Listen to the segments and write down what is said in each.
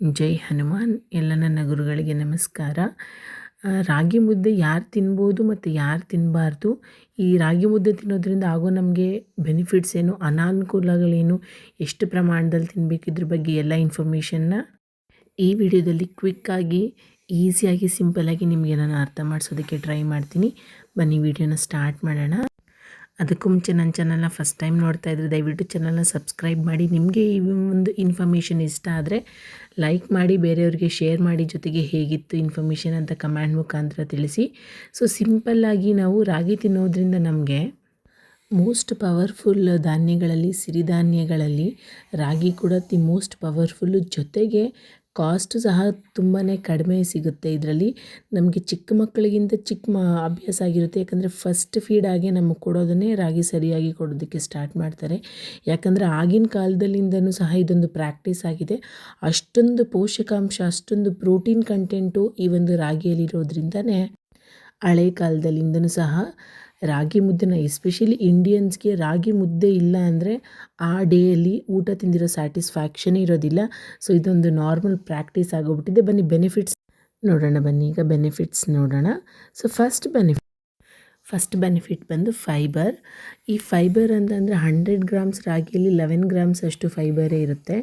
ಜೈ ಹನುಮಾನ್. ಎಲ್ಲ ನನ್ನ ಗುರುಗಳಿಗೆ ನಮಸ್ಕಾರ ರಾಗಿ ಮುದ್ದೆ ಯಾರು ತಿನ್ಬೋದು ಮತ್ತು ಯಾರು ತಿನ್ನಬಾರ್ದು ಈ ರಾಗಿ ಮುದ್ದೆ ತಿನ್ನೋದ್ರಿಂದ ಆಗೋ ನಮಗೆ ಬೆನಿಫಿಟ್ಸ್ ಏನು, ಅನಾನುಕೂಲಗಳೇನು, ಎಷ್ಟು ಪ್ರಮಾಣದಲ್ಲಿ ತಿನ್ನಬೇಕು ಇದ್ರ ಬಗ್ಗೆ ಎಲ್ಲ ಇನ್ಫಾರ್ಮೇಷನ್ನ ಈ ವಿಡಿಯೋದಲ್ಲಿ ಕ್ವಿಕ್ಕಾಗಿ ಈಸಿಯಾಗಿ ಸಿಂಪಲ್ಲಾಗಿ ನಿಮಗೆ ನಾನು ಅರ್ಥ ಮಾಡಿಸೋದಕ್ಕೆ ಟ್ರೈ ಮಾಡ್ತೀನಿ. ಬನ್ನಿ, ವಿಡಿಯೋನ ಸ್ಟಾರ್ಟ್ ಮಾಡೋಣ. ಅದಕ್ಕೂ ಮುಂಚೆ ನನ್ನ ಚಾನಲ್ನ ಫಸ್ಟ್ ಟೈಮ್ ನೋಡ್ತಾ ಇದ್ದರೆ ದಯವಿಟ್ಟು ಚಾನಲ್ನ ಸಬ್ಸ್ಕ್ರೈಬ್ ಮಾಡಿ. ನಿಮಗೆ ಈ ಒಂದು ಇನ್ಫಾರ್ಮೇಷನ್ ಇಷ್ಟ ಆದರೆ ಲೈಕ್ ಮಾಡಿ, ಬೇರೆಯವ್ರಿಗೆ ಶೇರ್ ಮಾಡಿ ಜೊತೆಗೆ ಹೇಗಿತ್ತು ಇನ್ಫಾರ್ಮೇಷನ್ ಅಂತ ಕಮೆಂಟ್ ಮುಖಾಂತರ ತಿಳಿಸಿ. ಸೊ ಸಿಂಪಲ್ಲಾಗಿ ನಾವು ರಾಗಿ ತಿನ್ನೋದ್ರಿಂದ ನಮಗೆ ಮೋಸ್ಟ್ ಪವರ್ಫುಲ್ ಧಾನ್ಯಗಳಲ್ಲಿ, ಸಿರಿಧಾನ್ಯಗಳಲ್ಲಿ ರಾಗಿ ಕೂಡ ತಿ ಮೋಸ್ಟ್ ಪವರ್ಫುಲ್ಲು ಜೊತೆಗೆ ಕಾಸ್ಟ್ ಸಹ ತುಂಬಾ ಕಡಿಮೆ ಸಿಗುತ್ತೆ ಇದರಲ್ಲಿ. ನಮಗೆ ಚಿಕ್ಕ ಮಕ್ಕಳಿಗಿಂತ ಚಿಕ್ಕ ಮ, ಅಭ್ಯಾಸ ಆಗಿರುತ್ತೆ. ಯಾಕಂದರೆ ಫಸ್ಟ್ ಫೀಡಾಗೆ ನಮಗೆ ಕೊಡೋದನ್ನೇ ರಾಗಿ ಸರಿಯಾಗಿ ಕೊಡೋದಕ್ಕೆ ಸ್ಟಾರ್ಟ್ ಮಾಡ್ತಾರೆ. ಯಾಕಂದರೆ ಆಗಿನ ಕಾಲದಲ್ಲಿಂದನೂ ಸಹ ಇದೊಂದು ಪ್ರಾಕ್ಟೀಸ್ ಆಗಿದೆ. ಅಷ್ಟೊಂದು ಪೋಷಕಾಂಶ, ಅಷ್ಟೊಂದು ಪ್ರೋಟೀನ್ ಕಂಟೆಂಟು ಈ ಒಂದು ರಾಗಿಯಲ್ಲಿರೋದ್ರಿಂದನೇ ಹಳೆ ಕಾಲದಲ್ಲಿಂದನೂ ಸಹ ರಾಗಿ ಮುದ್ದೆನ ಎಸ್ಪೆಷಲಿ ಇಂಡಿಯನ್ಸ್ಗೆ ರಾಗಿ ಮುದ್ದೆ ಇಲ್ಲ ಅಂದರೆ ಆ ಡೇಯಲ್ಲಿ ಊಟ ತಿಂದಿರೋ ಸ್ಯಾಟಿಸ್ಫ್ಯಾಕ್ಷನೇ ಇರೋದಿಲ್ಲ. ಸೊ ಇದೊಂದು ನಾರ್ಮಲ್ ಪ್ರಾಕ್ಟೀಸ್ ಆಗೋಗ್ಬಿಟ್ಟಿದೆ. ಬನ್ನಿ ಬೆನಿಫಿಟ್ಸ್ ನೋಡೋಣ ಬನ್ನಿ. ಈಗ ಬೆನಿಫಿಟ್ಸ್ ನೋಡೋಣ. So first benefit first benefit ಬಂದು ಫೈಬರ್ ಈ ಫೈಬರ್ ಅಂತಂದರೆ ಹಂಡ್ರೆಡ್ ಗ್ರಾಮ್ಸ್ ರಾಗಿಯಲ್ಲಿ ಲೆವೆನ್ ಗ್ರಾಮ್ಸ್ ಅಷ್ಟು ಫೈಬರೇ ಇರುತ್ತೆ.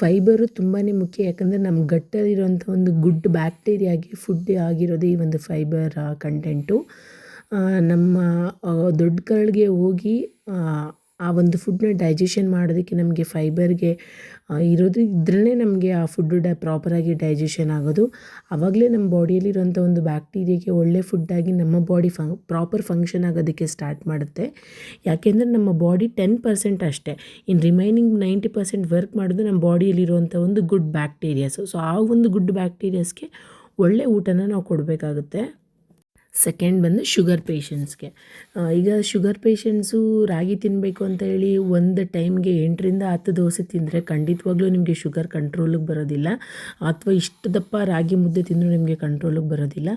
ಫೈಬರು ತುಂಬಾ ಮುಖ್ಯ, ಯಾಕಂದರೆ ನಮ್ಮ ಗಟ್ಟಲ್ಲಿರುವಂಥ ಒಂದು ಗುಡ್ ಬ್ಯಾಕ್ಟೀರಿಯಾಗಿ ಫುಡ್ ಆಗಿರೋದೇ ಈ ಒಂದು ಫೈಬರ್ ಕಂಟೆಂಟು ನಮ್ಮ ದೊಡ್ಡ ಕರಳಿಗೆ ಹೋಗಿ, ಆ ಒಂದು ಫುಡ್ನ ಡೈಜೆಷನ್ ಮಾಡೋದಕ್ಕೆ ನಮಗೆ ಫೈಬರ್ಗೆ ಇರೋದು, ಇದ್ರಲ್ಲೇ ನಮಗೆ ಆ ಫುಡ್ಡು ಡ ಪ್ರಾಪರಾಗಿ ಡೈಜೆಷನ್ ಆಗೋದು. ಆವಾಗಲೇ ನಮ್ಮ ಬಾಡಿಯಲ್ಲಿರುವಂಥ ಒಂದು ಬ್ಯಾಕ್ಟೀರಿಯಾಗೆ ಒಳ್ಳೆ ಫುಡ್ಡಾಗಿ ನಮ್ಮ ಬಾಡಿ ಫಂ ಪ್ರಾಪರ್ ಫಂಕ್ಷನ್ ಆಗೋದಕ್ಕೆ ಸ್ಟಾರ್ಟ್ ಮಾಡುತ್ತೆ. ಯಾಕೆಂದರೆ ನಮ್ಮ ಬಾಡಿ ಟೆನ್ ಪರ್ಸೆಂಟ್ ಅಷ್ಟೇ. ಇನ್ನು ರಿಮೈನಿಂಗ್ ನೈಂಟಿ ಪರ್ಸೆಂಟ್ ವರ್ಕ್ ಮಾಡೋದು ನಮ್ಮ ಬಾಡಿಯಲ್ಲಿರುವಂಥ ಒಂದು ಗುಡ್ ಬ್ಯಾಕ್ಟೀರಿಯಾಸು ಸೊ ಆ ಒಂದು ಗುಡ್ ಬ್ಯಾಕ್ಟೀರಿಯಾಸ್ಗೆ ಒಳ್ಳೆ ಊಟನ ನಾವು ಕೊಡಬೇಕಾಗುತ್ತೆ. ಸೆಕೆಂಡ್ ಬಂದು ಶುಗರ್ ಪೇಷಂಟ್ಸ್ಗೆ ಈಗ ಶುಗರ್ ಪೇಷಂಟ್ಸು ರಾಗಿ ತಿನ್ನಬೇಕು ಅಂತ ಹೇಳಿ ಒಂದು ಟೈಮ್ಗೆ ಎಂಟರಿಂದ ಹತ್ತು ದೋಸೆ ತಿಂದರೆ ಖಂಡಿತವಾಗ್ಲೂ ನಿಮಗೆ ಶುಗರ್ ಕಂಟ್ರೋಲಿಗೆ ಬರೋದಿಲ್ಲ. ಅಥವಾ ಇಷ್ಟು ದಪ್ಪ ರಾಗಿ ಮುದ್ದೆ ತಿಂದರೂ ನಿಮಗೆ ಕಂಟ್ರೋಲಿಗೆ ಬರೋದಿಲ್ಲ.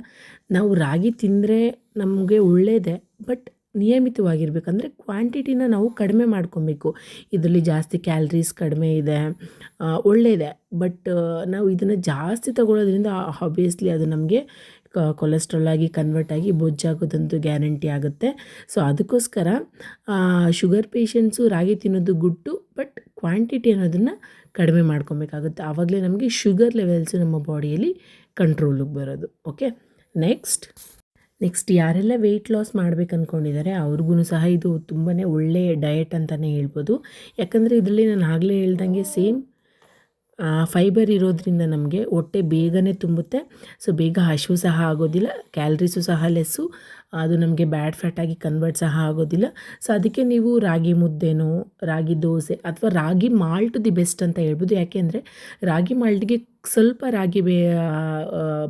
ನಾವು ರಾಗಿ ತಿಂದರೆ ನಮಗೆ ಒಳ್ಳೆಯದೇ ಬಟ್ ನಿಯಮಿತವಾಗಿರ್ಬೇಕಂದ್ರೆ ಕ್ವಾಂಟಿಟಿನ ನಾವು ಕಡಿಮೆ ಮಾಡ್ಕೊಬೇಕು. ಇದರಲ್ಲಿ ಜಾಸ್ತಿ ಕ್ಯಾಲ್ರೀಸ್ ಕಡಿಮೆ ಇದೆ. ಒಳ್ಳೆಯದೆ ಬಟ್ ನಾವು ಇದನ್ನು ಜಾಸ್ತಿ ತಗೊಳ್ಳೋದ್ರಿಂದ ಆಬ್ವಿಯಸ್ಲಿ ಅದು ನಮಗೆ ಕೊಲೆಸ್ಟ್ರಾಲ್ ಆಗಿ ಕನ್ವರ್ಟ್ ಆಗಿ ಬೊಜ್ಜಾಗೋದಂತೂ ಗ್ಯಾರಂಟಿ ಆಗುತ್ತೆ. ಸೊ ಅದಕ್ಕೋಸ್ಕರ ಶುಗರ್ ಪೇಷಂಟ್ಸು ರಾಗಿ ತಿನ್ನೋದು ಗುಟ್ಟು ಬಟ್ ಕ್ವಾಂಟಿಟಿ ಅನ್ನೋದನ್ನು ಕಡಿಮೆ ಮಾಡ್ಕೊಬೇಕಾಗುತ್ತೆ. ಆವಾಗಲೇ ನಮಗೆ ಶುಗರ್ ಲೆವೆಲ್ಸು ನಮ್ಮ ಬಾಡಿಯಲ್ಲಿ ಕಂಟ್ರೋಲಿಗೆ ಬರೋದು. ಓಕೆ ನೆಕ್ಸ್ಟ್ ನೆಕ್ಸ್ಟ್ ಯಾರೆಲ್ಲ ವೆಯ್ಟ್ ಲಾಸ್ ಮಾಡ್ಬೇಕು ಅಂದ್ಕೊಂಡಿದ್ದಾರೆ ಅವ್ರಿಗೂ ಸಹ ಇದು ತುಂಬಾ ಒಳ್ಳೆಯ ಡಯಟ್ ಅಂತಲೇ ಹೇಳ್ಬೋದು. ಯಾಕಂದರೆ ಇದರಲ್ಲಿ ನಾನು ಆಗಲೇ ಹೇಳ್ದಂಗೆ ಸೇಮ್ ಫೈಬರ್ ಇರೋದ್ರಿಂದ ನಮಗೆ ಹೊಟ್ಟೆ ಬೇಗನೆ ತುಂಬುತ್ತೆ. ಸೊ ಬೇಗ ಹಸಿವು ಸಹ ಆಗೋದಿಲ್ಲ ಕ್ಯಾಲ್ರೀಸು ಸಹ ಲೆಸ್ಸು ಅದು ನಮಗೆ ಬ್ಯಾಡ್ ಫ್ಯಾಟಾಗಿ ಕನ್ವರ್ಟ್ ಸಹ ಆಗೋದಿಲ್ಲ. ಸೊ ಅದಕ್ಕೆ ನೀವು ರಾಗಿ ಮುದ್ದೆನೋ, ರಾಗಿ ದೋಸೆ ಅಥವಾ ರಾಗಿ ಮಾಲ್ಟ್ ದಿ ಬೆಸ್ಟ್ ಅಂತ ಹೇಳ್ಬೋದು. ಯಾಕೆಂದರೆ ರಾಗಿ ಮಾಲ್ಟ್ಗೆ ಸ್ವಲ್ಪ ರಾಗಿ ಬೇ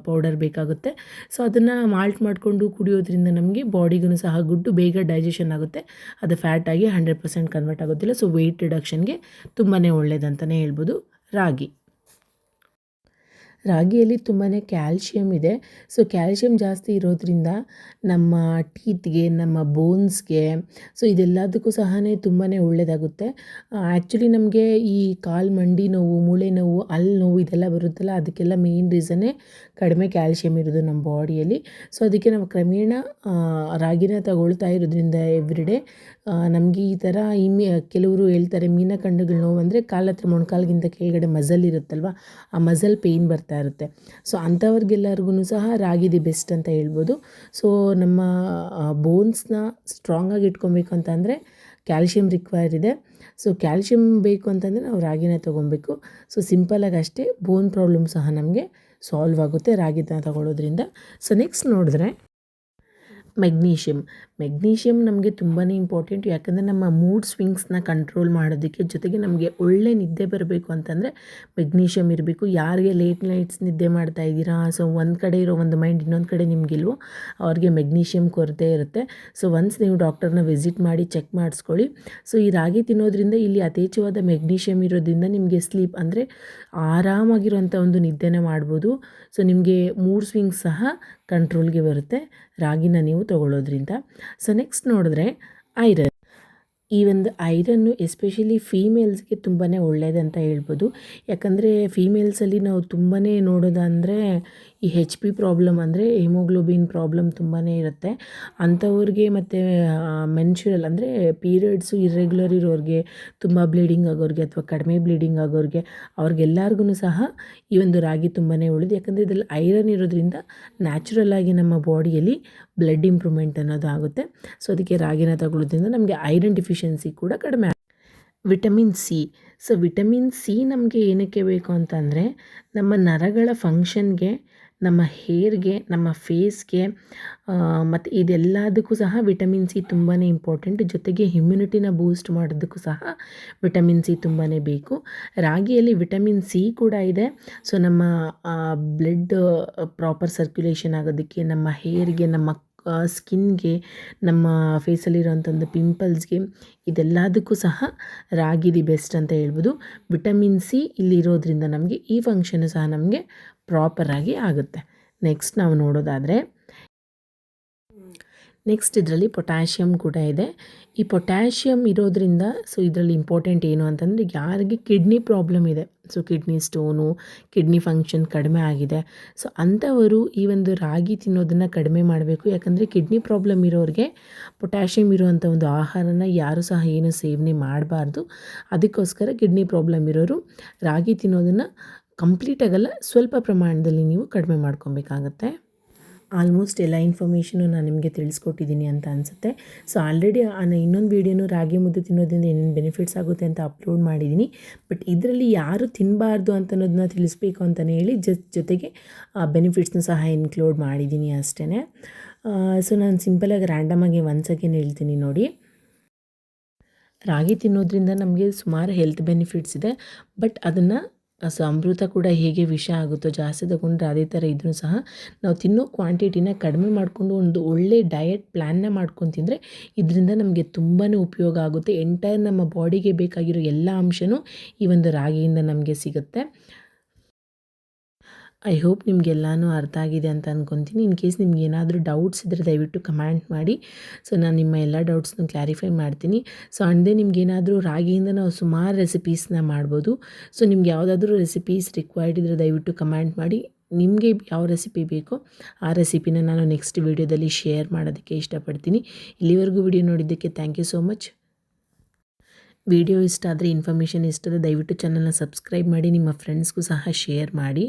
ಪೌಡರ್ ಬೇಕಾಗುತ್ತೆ. ಸೊ ಅದನ್ನು ಮಾಲ್ಟ್ ಮಾಡಿಕೊಂಡು ಕುಡಿಯೋದ್ರಿಂದ ನಮಗೆ ಬಾಡಿಗೂ ಸಹ ಗುಡ್ಡು ಬೇಗ ಡೈಜೆಷನ್ ಆಗುತ್ತೆ. ಅದು ಫ್ಯಾಟಾಗಿ ಹಂಡ್ರೆಡ್ ಪರ್ಸೆಂಟ್ ಕನ್ವರ್ಟ್ ಆಗೋದಿಲ್ಲ. ಸೊ ವೆಯ್ಟ್ ರಿಡಕ್ಷನ್ಗೆ ತುಂಬಾ ಒಳ್ಳೆಯದಂತಲೇ ಹೇಳ್ಬೋದು. ರಾಗಿ. ರಾಗಿಯಲ್ಲಿ ತುಂಬಾ ಕ್ಯಾಲ್ಶಿಯಮ್ ಇದೆ. ಸೊ ಕ್ಯಾಲ್ಶಿಯಮ್ ಜಾಸ್ತಿ ಇರೋದ್ರಿಂದ ನಮ್ಮ ಟೀತ್ಗೆ, ನಮ್ಮ ಬೋನ್ಸ್ಗೆ, ಸೊ, ಇದೆಲ್ಲದಕ್ಕೂ ಸಹ ತುಂಬಾ ಒಳ್ಳೆಯದಾಗುತ್ತೆ ಆ್ಯಕ್ಚುಲಿ ನಮಗೆ ಈ ಕಾಲು ಮಂಡಿ ನೋವು, ಮೂಳೆ ನೋವು ಅಲ್ಲಿ ನೋವು ಇದೆಲ್ಲ ಬರುತ್ತಲ್ಲ, ಅದಕ್ಕೆಲ್ಲ ಮೇಯ್ನ್ ರೀಸನ್ನೇ ಕಡಿಮೆ ಕ್ಯಾಲ್ಶಿಯಮ್ ಇರೋದು ನಮ್ಮ ಬಾಡಿಯಲ್ಲಿ. ಸೊ, ಅದಕ್ಕೆ ನಾವು ಕ್ರಮೇಣ ರಾಗಿನ ತಗೊಳ್ತಾ ಇರೋದ್ರಿಂದ ಎವ್ರಿಡೇ ನಮಗೆ ಈ ಥರ ಇಮ್ಮಿ ಕೆಲವರು ಹೇಳ್ತಾರೆ ಮೀನಖಂಡಗಳ ನೋವು ಅಂದರೆ ಕಾಲ ಹತ್ರ ಮೊಣಕಾಲ್ಗಿಂತ ಕೆಳಗಡೆ ಮಜಲ್ ಇರುತ್ತಲ್ವ, ಆ ಮಜಲ್ ಪೇಯ್ನ್ ಬರ್ತಾ ಇರುತ್ತೆ. ಸೊ ಅಂಥವ್ರಿಗೆಲ್ಲರಿಗೂ ಸಹ ರಾಗಿ ದಿ ಬೆಸ್ಟ್ ಅಂತ ಹೇಳ್ಬೋದು. ಸೊ ನಮ್ಮ ಬೋನ್ಸ್ನ ಸ್ಟ್ರಾಂಗಾಗಿ ಇಟ್ಕೊಬೇಕು ಅಂತಂದರೆ ಕ್ಯಾಲ್ಶಿಯಂ ರಿಕ್ವೈರ್ ಇದೆ. ಸೊ ಕ್ಯಾಲ್ಶಿಯಂ ಬೇಕು ಅಂತಂದರೆ ನಾವು ರಾಗಿನ ತೊಗೊಬೇಕು. ಸೊ ಸಿಂಪಲಾಗಿ ಅಷ್ಟೇ ಬೋನ್ ಪ್ರಾಬ್ಲಮ್ ಸಹ ನಮಗೆ ಸಾಲ್ವ್ ಆಗುತ್ತೆ ರಾಗಿನ ತಗೊಳ್ಳೋದ್ರಿಂದ ಸೊ ನೆಕ್ಸ್ಟ್ ನೋಡಿದ್ರೆ ಮೆಗ್ನೀಷಿಯಮ್ ಮೆಗ್ನೀಷಿಯಮ್ ನಮಗೆ ತುಂಬಾ ಇಂಪಾರ್ಟೆಂಟ್ ಯಾಕಂದರೆ ನಮ್ಮ ಮೂಡ್ ಸ್ವಿಂಗ್ಸ್ನ ಕಂಟ್ರೋಲ್ ಮಾಡೋದಕ್ಕೆ ಜೊತೆಗೆ ನಮಗೆ ಒಳ್ಳೆ ನಿದ್ದೆ ಬರಬೇಕು ಅಂತಂದರೆ ಮೆಗ್ನೀಷಿಯಮ್ ಇರಬೇಕು. ಯಾರಿಗೆ ಲೇಟ್ ನೈಟ್ಸ್ ನಿದ್ದೆ ಮಾಡ್ತಾ ಇದ್ದೀರಾ? ಸೊ ಒಂದು ಕಡೆ ಇರೋ ಒಂದು ಮೈಂಡ್ ಇನ್ನೊಂದು ಕಡೆ ನಿಮಗಿಲ್ವೋ, ಅವ್ರಿಗೆ ಮೆಗ್ನೀಷಿಯಮ್ ಕೊರತೆ ಇರುತ್ತೆ. ಸೊ ಒನ್ಸ್ ನೀವು ಡಾಕ್ಟರ್ನ ವಿಸಿಟ್ ಮಾಡಿ ಚೆಕ್ ಮಾಡಿಸ್ಕೊಳ್ಳಿ. ಸೊ ಈ ರಾಗಿ ತಿನ್ನೋದ್ರಿಂದ ಇಲ್ಲಿ ಯಥೇಚ್ಛವಾದ ಮೆಗ್ನೀಷಿಯಮ್ ಇರೋದ್ರಿಂದ ನಿಮಗೆ ಸ್ಲೀಪ್ ಅಂದರೆ ಆರಾಮಾಗಿರುವಂಥ ಒಂದು ನಿದ್ದೆನೇ ಮಾಡ್ಬೋದು. ಸೊ ನಿಮಗೆ ಮೂಡ್ ಸ್ವಿಂಗ್ಸ್ ಸಹ ಕಂಟ್ರೋಲ್ಗೆ ಬರುತ್ತೆ, ರಾಗಿನ ನೀವು ತೊಗೊಳ್ಳೋದ್ರಿಂದ. ಸೊ ನೆಕ್ಸ್ಟ್ ನೋಡಿದ್ರೆ ಐರನ್. ಈ ಒಂದು ಐರನ್ನು ಎಸ್ಪೆಷಲಿ ಫೀಮೇಲ್ಸ್ಗೆ ತುಂಬಾ ಒಳ್ಳೆಯದಂತ ಹೇಳ್ಬೋದು. ಯಾಕಂದರೆ ಫೀಮೇಲ್ಸಲ್ಲಿ ನಾವು ತುಂಬಾ ನೋಡೋದಂದರೆ ಈ ಹೆಚ್ ಪಿ ಪ್ರಾಬ್ಲಮ್ ಅಂದರೆ ಹಿಮೋಗ್ಲೋಬಿನ್ ಪ್ರಾಬ್ಲಮ್ ತುಂಬಾ ಇರುತ್ತೆ. ಅಂಥವ್ರಿಗೆ ಮತ್ತು ಮೆನ್ಶುರಲ್ ಅಂದರೆ ಪೀರಿಯಡ್ಸು ಇರ್ರೆಗ್ಯುಲರ್ ಇರೋರಿಗೆ, ತುಂಬ ಬ್ಲೀಡಿಂಗ್ ಆಗೋರಿಗೆ ಅಥವಾ ಕಡಿಮೆ ಬ್ಲೀಡಿಂಗ್ ಆಗೋರಿಗೆ ಅವ್ರಿಗೆಲ್ಲರಿಗೂ ಸಹ ಈ ಒಂದು ರಾಗಿ ತುಂಬಾ ಒಳ್ಳೆಯದು ಯಾಕಂದರೆ ಇದರಲ್ಲಿ ಐರನ್ ಇರೋದ್ರಿಂದ ನ್ಯಾಚುರಲ್ ಆಗಿ ನಮ್ಮ ಬಾಡಿಯಲ್ಲಿ ಬ್ಲಡ್ ಇಂಪ್ರೂವ್ಮೆಂಟ್ ಅನ್ನೋದು ಆಗುತ್ತೆ. ಸೊ ಅದಕ್ಕೆ ರಾಗಿನ ತಗೊಳ್ಳೋದ್ರಿಂದ ನಮಗೆ ಐರನ್ ಡಿಫಿಷಿಯನ್ಸಿ ಕೂಡ ಕಡಿಮೆ vitamin C so vitamin C ನಮಗೆ ಏನಕ್ಕೆ ಬೇಕು ಅಂತಂದರೆ, ನಮ್ಮ ನರಗಳ ಫಂಕ್ಷನ್ಗೆ ನಮ್ಮ ಹೇರ್ಗೆ, ನಮ್ಮ ಫೇಸ್ಗೆ ಮತ್ತು ಇದೆಲ್ಲದಕ್ಕೂ ಸಹ ವಿಟಮಿನ್ ಸಿ ತುಂಬಾ ಇಂಪಾರ್ಟೆಂಟ್. ಜೊತೆಗೆ ಇಮ್ಯುನಿಟಿನ ಬೂಸ್ಟ್ ಮಾಡೋದಕ್ಕೂ ಸಹ ವಿಟಮಿನ್ ಸಿ ತುಂಬಾ ಬೇಕು. ರಾಗಿಯಲ್ಲಿ ವಿಟಮಿನ್ ಸಿ ಕೂಡ ಇದೆ. ಸೊ ನಮ್ಮ ಬ್ಲಡ್ ಪ್ರಾಪರ್ ಸರ್ಕ್ಯುಲೇಷನ್ ಆಗೋದಕ್ಕೆ, ನಮ್ಮ ಹೇರ್ಗೆ, ನಮ್ಮ ಸ್ಕಿನ್ಗೆ ನಮ್ಮ ಫೇಸಲ್ಲಿರೋಂಥದ್ದು ಪಿಂಪಲ್ಸ್ಗೆ ಇದೆಲ್ಲದಕ್ಕೂ ಸಹ ರಾಗಿ ದಿ ಬೆಸ್ಟ್ ಅಂತ ಹೇಳ್ಬೋದು. ವಿಟಮಿನ್ ಸಿ ಇಲ್ಲಿರೋದ್ರಿಂದ ನಮಗೆ ಈ ಫಂಕ್ಷನ್ ಸಹ ನಮಗೆ ಪ್ರಾಪರಾಗಿ ಆಗುತ್ತೆ. ನೆಕ್ಸ್ಟ್ ನಾವು ನೋಡೋದಾದರೆ ನೆಕ್ಸ್ಟ್ ಇದರಲ್ಲಿ ಪೊಟ್ಯಾಷಿಯಮ್ ಕೂಡ ಇದೆ. ಈ ಪೊಟ್ಯಾಷಿಯಮ್ ಇರೋದ್ರಿಂದ ಸೊ ಇದರಲ್ಲಿ ಇಂಪಾರ್ಟೆಂಟ್ ಏನು ಅಂತಂದರೆ, ಯಾರಿಗೆ ಕಿಡ್ನಿ ಪ್ರಾಬ್ಲಮ್ ಇದೆ. So kidney stone kidney function ಕಡಿಮೆ ಆಗಿದೆ. ಸೊ ಅಂಥವರು ಈ ಒಂದು ರಾಗಿ ತಿನ್ನೋದನ್ನು ಕಡಿಮೆ ಮಾಡಬೇಕು. ಯಾಕಂದರೆ ಕಿಡ್ನಿ ಪ್ರಾಬ್ಲಮ್ ಇರೋರಿಗೆ ಪೊಟ್ಯಾಷಿಯಮ್ ಇರುವಂಥ ಒಂದು ಆಹಾರನ ಯಾರು ಸಹ ಏನು ಸೇವನೆ ಮಾಡಬಾರ್ದು. ಅದಕ್ಕೋಸ್ಕರ ಕಿಡ್ನಿ ಪ್ರಾಬ್ಲಮ್ ಇರೋರು ರಾಗಿ ತಿನ್ನೋದನ್ನು ಕಂಪ್ಲೀಟ್ ಆಗಲ್ಲ, ಸ್ವಲ್ಪ ಪ್ರಮಾಣದಲ್ಲಿ ನೀವು ಕಡಿಮೆ ಮಾಡ್ಕೊಬೇಕಾಗತ್ತೆ. ಆಲ್ಮೋಸ್ಟ್ ಎಲ್ಲ ಇನ್ಫಾರ್ಮೇಷನು ನಾನು ನಿಮಗೆ ತಿಳಿಸ್ಕೊಟ್ಟಿದ್ದೀನಿ ಅಂತ ಅನಿಸುತ್ತೆ. ಸೊ ಆಲ್ರೆಡಿ ನಾನು ಇನ್ನೊಂದು ವೀಡಿಯೋನು ರಾಗಿ ಮುದ್ದೆ ತಿನ್ನೋದ್ರಿಂದ ಏನೇನು ಬೆನಿಫಿಟ್ಸ್ ಆಗುತ್ತೆ ಅಂತ ಅಪ್ಲೋಡ್ ಮಾಡಿದ್ದೀನಿ. ಬಟ್ ಇದರಲ್ಲಿ ಯಾರು ತಿನ್ನಬಾರ್ದು ಅಂತ ಅನ್ನೋದನ್ನ ತಿಳಿಸ್ಬೇಕು ಅಂತಲೇ ಹೇಳಿ ಜೊತೆಗೆ ಆ ಬೆನಿಫಿಟ್ಸ್ನ ಸಹ ಇನ್ಕ್ಲೂಡ್ ಮಾಡಿದ್ದೀನಿ ಅಷ್ಟೇ ಸೊ ನಾನು ಸಿಂಪಲಾಗಿ ರ್ಯಾಂಡಮಾಗಿ ಒನ್ಸ್ ಅಗೇನ್ ಹೇಳ್ತೀನಿ ನೋಡಿ. ರಾಗಿ ತಿನ್ನೋದ್ರಿಂದ ನಮಗೆ ಸುಮಾರು ಹೆಲ್ತ್ ಬೆನಿಫಿಟ್ಸ್ ಇದೆ. ಬಟ್ ಅದನ್ನು ಸೊ ಅಮೃತ ಕೂಡ ಹೇಗೆ ವಿಷ ಆಗುತ್ತೋ, ಜಾಸ್ತಿ ತಗೊಂಡ್ರೆ ಅದೇ ಥರ ಇದ್ರು ಸಹ ನಾವು ತಿನ್ನೋ ಕ್ವಾಂಟಿಟಿನ ಕಡಿಮೆ ಮಾಡಿಕೊಂಡು ಒಂದು ಒಳ್ಳೆ ಡಯಟ್ ಪ್ಲ್ಯಾನ್ನ ಮಾಡ್ಕೊಂಡು ತಿಂದರೆ ಇದರಿಂದ ನಮಗೆ ತುಂಬಾ ಉಪಯೋಗ ಆಗುತ್ತೆ. ಎಂಟೈರ್ ನಮ್ಮ ಬಾಡಿಗೆ ಬೇಕಾಗಿರೋ ಎಲ್ಲ ಅಂಶವೂ ಈ ಒಂದು ರಾಗಿಯಿಂದ ನಮಗೆ ಸಿಗುತ್ತೆ. ಐ ಹೋಪ್ ನಿಮಗೆಲ್ಲನೂ ಅರ್ಥ ಆಗಿದೆ ಅಂತ ಅಂದ್ಕೊತೀನಿ ಇನ್ ಕೇಸ್ ನಿಮ್ಗೆ ಏನಾದರೂ ಡೌಟ್ಸ್ ಇದ್ದರೆ ದಯವಿಟ್ಟು ಕಮೆಂಟ್ ಮಾಡಿ. ಸೊ ನಾನು ನಿಮ್ಮ ಎಲ್ಲ ಡೌಟ್ಸ್ನ ಕ್ಲಾರಿಫೈ ಮಾಡ್ತೀನಿ. ಸೊ ಅಂದೇ ನಿಮ್ಗೇನಾದರೂ ರಾಗಿಯಿಂದ ನಾವು ಸುಮಾರು ರೆಸಿಪೀಸ್ನ ಮಾಡ್ಬೋದು. ಸೊ ನಿಮ್ಗೆ ಯಾವುದಾದ್ರೂ ರೆಸಿಪೀಸ್ ರಿಕ್ವೈರ್ಡ್ ಇದ್ದರೆ ದಯವಿಟ್ಟು ಕಮೆಂಟ್ ಮಾಡಿ. ನಿಮಗೆ ಯಾವ ರೆಸಿಪಿ ಬೇಕೋ ಆ ರೆಸಿಪಿನ ನಾನು ನೆಕ್ಸ್ಟ್ ವೀಡಿಯೋದಲ್ಲಿ ಶೇರ್ ಮಾಡೋದಕ್ಕೆ ಇಷ್ಟಪಡ್ತೀನಿ. ಇಲ್ಲಿವರೆಗೂ ವಿಡಿಯೋ ನೋಡಿದ್ದಕ್ಕೆ thank you so much video ಇಷ್ಟ ಆದರೆ ಇನ್ಫಾರ್ಮೇಷನ್ ಇಷ್ಟ ಆದರೆ ದಯವಿಟ್ಟು ಚಾನಲ್ನ ಸಬ್ಸ್ಕ್ರೈಬ್ ಮಾಡಿ, ನಿಮ್ಮ ಫ್ರೆಂಡ್ಸ್ಗೂ ಸಹ ಶೇರ್ ಮಾಡಿ.